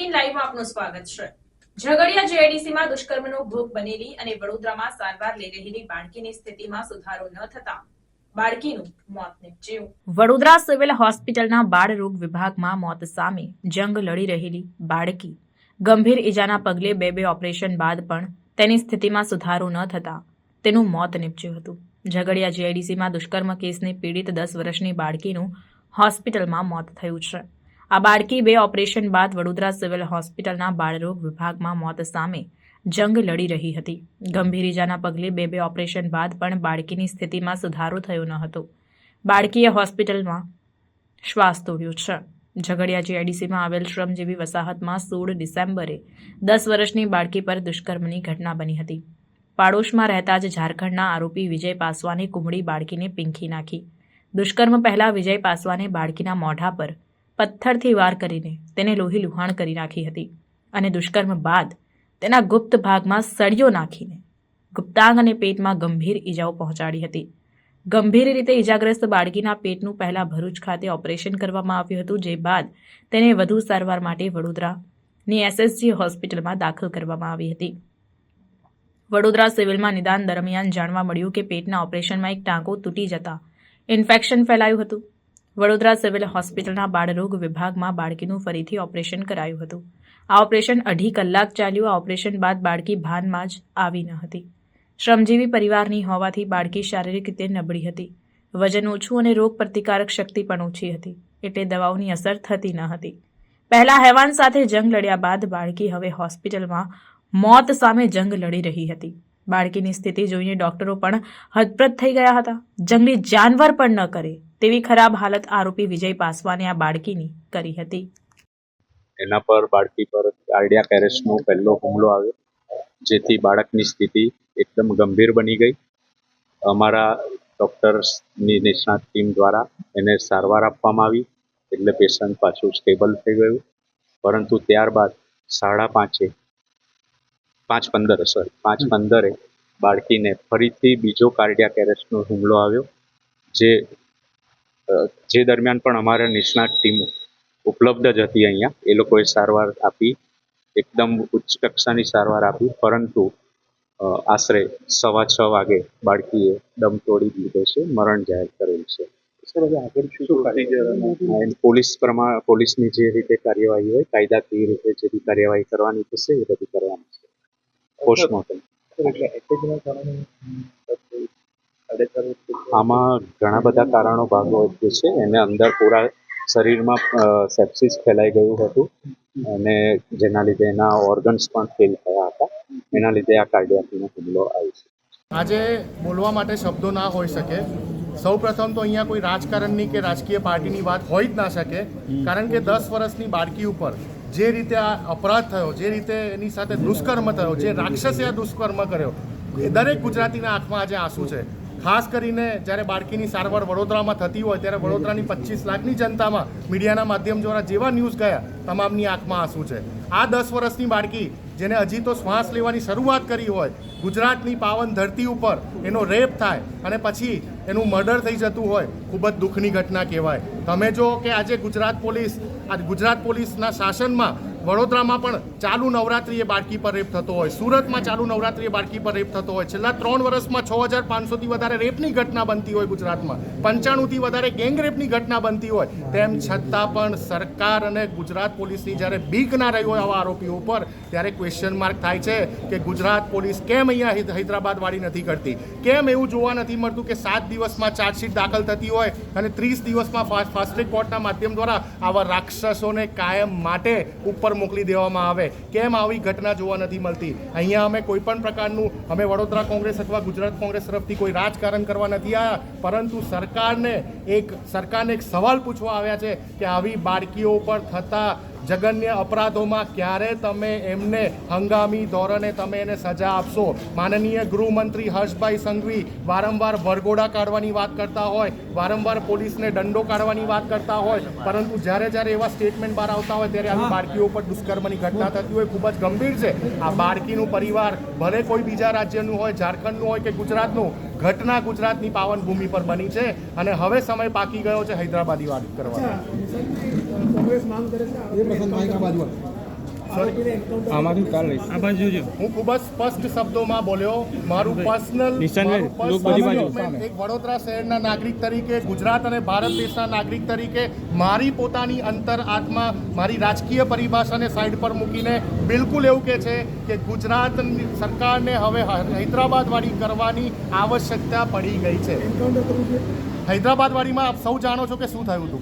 Eighteen લાઈવમાં આપનું સ્વાગત છે. ઝઘડિયા જેઆઈડીસીમાં દુષ્કર્મનો ભોગ બનેલી અને વડોદરામાં સારવાર લઈ રહેલી બાળકીની સ્થિતિમાં સુધારો ન થતા વડોદરા સિવિલ હોસ્પિટલના બાળ રોગ વિભાગમાં મોત સામે જંગ લડી રહેલી બાળકી. ગંભીર ઈજાના પગલે બે બે ઓપરેશન બાદ પણ તેની સ્થિતિમાં સુધારો ન થતા તેનું મોત નીપજ્યું હતું. ઝઘડિયા જેઆઈડીસીમાં દુષ્કર્મ કેસની પીડિત દસ વર્ષની બાળકીનું હોસ્પિટલમાં મોત થયું છે. આ બાળકી બે ઓપરેશન બાદ વડોદરા સિવિલ હોસ્પિટલના બાળરોગ વિભાગમાં મોત સામે જંગ લડી રહી હતી. ગંભીર ઇજાના પગલે બે બે ઓપરેશન બાદ પણ બાળકીની સ્થિતિમાં સુધારો થયો ન હતો. બાળકીએ હોસ્પિટલમાં શ્વાસ તોડ્યો છે. ઝઘડિયા જીઆઈડીસીમાં આવેલ શ્રમજીવી વસાહતમાં સોળ ડિસેમ્બરે દસ વર્ષની બાળકી પર દુષ્કર્મની ઘટના બની હતી. પાડોશમાં રહેતા જ ઝારખંડના આરોપી વિજય પાસવાને કુમળી બાળકીને પીંખી નાખી. દુષ્કર્મ પહેલા વિજય પાસવાને બાળકીના મોઢા પર પથ્થરથી વાર કરીને તેને લોહી લુહાણ કરી નાખી હતી અને દુષ્કર્મ બાદ તેના ગુપ્ત ભાગમાં સળિયો નાખીને ગુપ્તાંગ અને પેટમાં ગંભીર ઈજાઓ પહોંચાડી હતી. ગંભીર રીતે ઈજાગ્રસ્ત બાળકીના પેટનું પહેલાં ભરૂચ ખાતે ઓપરેશન કરવામાં આવ્યું હતું, જે બાદ તેને વધુ સારવાર માટે વડોદરાની એસએસજી હોસ્પિટલમાં દાખલ કરવામાં આવી હતી. વડોદરા સિવિલમાં નિદાન દરમિયાન જાણવા મળ્યું કે પેટના ઓપરેશનમાં એક ટાંકો તૂટી જતા ઇન્ફેક્શન ફેલાયું હતું. વડોદરા સિવિલ હોસ્પિટલના બાળરોગ વિભાગમાં બાળકીનું ફરીથી ઓપરેશન કરાયું હતું. આ ઓપરેશન અઢી કલાક ચાલ્યું, આ ઓપરેશન બાદ બાળકી ભાનમાં જ આવી ન હતી. શ્રમજીવી પરિવારની હોવાથી બાળકી શારીરિક રીતે નબળી હતી. વજન ઓછું અને રોગ પ્રતિકારક શક્તિ પણ ઓછી હતી, એટલે દવાઓની અસર થતી ન હતી. પહેલા હેવાન સાથે જંગ લડ્યા બાદ બાળકી હવે હોસ્પિટલમાં મોત સામે જંગ લડી રહી હતી. બાળકીની સ્થિતિ જોઈને ડોક્ટરો પણ હતપ્રત થઈ ગયા હતા. જંગલી જાનવર પણ ન કરે. તેવી ખરાબ હાલત આરોપી વિજય પાસવાને આ બાળકીની કરી હતી. એના પર બાળકી પર કાર્ડિયા કેરેસનો પહેલો હુમલો આવ્યો, જેથી બાળકની સ્થિતિ એકદમ ગંભીર બની ગઈ. અમારા ડૉક્ટર્સની નિષ્ણાત ટીમ દ્વારા એને સારવાર આપવામાં આવી, એટલે પેશન્ટ પાછું સ્ટેબલ થઈ ગયું. પરંતુ ત્યારબાદ સાડા પાંચે, પાંચ પંદર સોરી પાંચ પંદરે બાળકીને ફરીથી બીજો કાર્ડિયા કેરેસનો હુમલો આવ્યો, જે જે દરમિયાન પણ અમારે નિષ્ણાત ટીમો ઉપલબ્ધ જ હતી અહીંયા. એ લોકોએ સારવાર આપી એકદમ ઉચ્ચ કક્ષાની સારવાર આપી પરંતુ આશરે સવા છ વાગે બાળકીએ દમ તોડી દીધો છે મરણ જાહેર કરેલ છે. સર હવે આગળ શું પોલીસ પ્રમાણ પોલીસની જે રીતે કાર્યવાહી હોય કાયદાકીય રીતે જે બી કાર્યવાહી કરવાની થશે એ બધી કરવાની છે. પોસ્ટમોર્ટમ આમાં ઘણા બધા કારણો ભાગો જે છે, એને અંદર પૂરા શરીરમાં સેપ્સિસ ફેલાઈ ગયું હતું અને જેના લીધે એના ઓર્ગન્સ પણ ફેલ થયા હતા. એના લીધે આ કાર્ડિયાકનો હુમલો આવ્યો છે. આજે બોલવા માટે શબ્દો ના હોઈ શકે. સૌ પ્રથમ તો અહીંયા કોઈ રાજકારણની કે રાજકીય પાર્ટીની વાત હોઈ જ ના શકે, કારણ કે દસ વર્ષની બાળકી ઉપર જે રીતે આ અપરાધ થયો, જે રીતે એની સાથે દુષ્કર્મ થયો, જે રાક્ષસે આ દુષ્કર્મ કર્યો દરેક ગુજરાતીના આંખમાં આજે આંસુ છે. ખાસ કરીને જ્યારે બાળકીની સારવાર વડોદરામાં થતી હોય ત્યારે વડોદરાની પચીસ લાખની જનતામાં મીડિયાના માધ્યમ દ્વારા જેવા ન્યૂઝ ગયા, તમામની આંખમાં આંસુ છે. આ દસ વર્ષની બાળકી જેને હજી તો શ્વાસ લેવાની શરૂઆત કરી હોય, ગુજરાતની પાવન ધરતી ઉપર એનો રેપ થાય અને પછી એનું મર્ડર થઈ જતું હોય, ખૂબ જ દુઃખની ઘટના કહેવાય. તમે જો કે આજે ગુજરાત પોલીસ, આ ગુજરાત પોલીસના શાસનમાં વડોદરામાં પણ ચાલુ નવરાત્રિએ બાળકી પર રેપ થતો હોય. સુરતમાં ચાલુ નવરાત્રિએ બાળકી પર રેપ થતો હોય. છેલ્લા ત્રણ વર્ષમાં છ હજાર પાંચસોથી વધારે રેપની ઘટના બનતી હોય ગુજરાતમાં. પંચાણુંથી વધારે ગેંગ રેપની ઘટના બનતી હોય. તેમ છતાં પણ સરકાર અને ગુજરાત પોલીસની જ્યારે બીક ના રહી હોય આવા આરોપીઓ ઉપર, ત્યારે ક્વેશ્ચન માર્ક થાય છે કે ગુજરાત પોલીસ કેમ અહીંયા હૈદરાબાદ હૈદરાબાદવાળી નથી કરતી? કેમ એવું જોવા નથી મળતું કે સાત દિવસમાં ચાર્જશીટ દાખલ થતી હોય અને ત્રીસ દિવસમાં ફાસ્ટ ટ્રેક કોર્ટના માધ્યમ દ્વારા આવા રાક્ષસોને કાયમ માટે ઉપર મોકલી દેવામાં આવે. કેમ આવી ઘટના જોવા નથી મળતી? અહીંયા અમે કોઈ પણ પ્રકારનું, અમે વડોદરા કોંગ્રેસ અથવા ગુજરાત કોંગ્રેસ તરફથી કોઈ રાજકારણ કરવા નથી આવ્યા પરંતુ સરકારને એક સરકારને એક સવાલ પૂછવા આવ્યા છે કે આવી બાળકીઓ પર થતા જઘન્ય અપરાધોમાં ક્યારે તમે એમને હંગામી ધોરણે તમે એને સજા આપશો? માનનીય ગૃહમંત્રી હર્ષભાઈ સંઘવી વારંવાર વરઘોડા કાઢવાની વાત કરતા હોય, વારંવાર પોલીસને દંડો કાઢવાની વાત કરતા હોય, પરંતુ જ્યારે જ્યારે એવા સ્ટેટમેન્ટ બહાર આવતા હોય ત્યારે આવી બાળકીઓ પર દુષ્કર્મની ઘટના થતી હોય, ખૂબ જ ગંભીર છે. આ બાળકીનું પરિવાર ભલે કોઈ બીજા રાજ્યનું હોય, ઝારખંડનું હોય કે ગુજરાતનું, ઘટના ગુજરાતની પાવન ભૂમિ પર બની છે અને હવે સમય પાકી ગયો છે હૈદરાબાદી વાત કરવાનો. કોંગ્રેસ માંગ કરે છે એ પ્રસંગ માઇક આ બાજુ આપ. આમાંથી તાર લઈશ આ બાજુ જોજો. હું ખૂબ જ સ્પષ્ટ શબ્દોમાં બોલ્યો. મારું પર્સનલ. એક વડોદરા શહેરના નાગરિક તરીકે ગુજરાત અને ભારત દેશના નાગરિક તરીકે મારી પોતાની અંતર આત્મા મારી રાજકીય પરિભાષાને સાઈડ પર મૂકીને બિલકુલ એવું કે છે કે ગુજરાત સરકારને હવે હૈદરાબાદવાળી કરવાની આવશ્યકતા પડી ગઈ છે. હૈદરાબાદવાળીમાં આપ સૌ જાણો છો કે શું થયું હતું?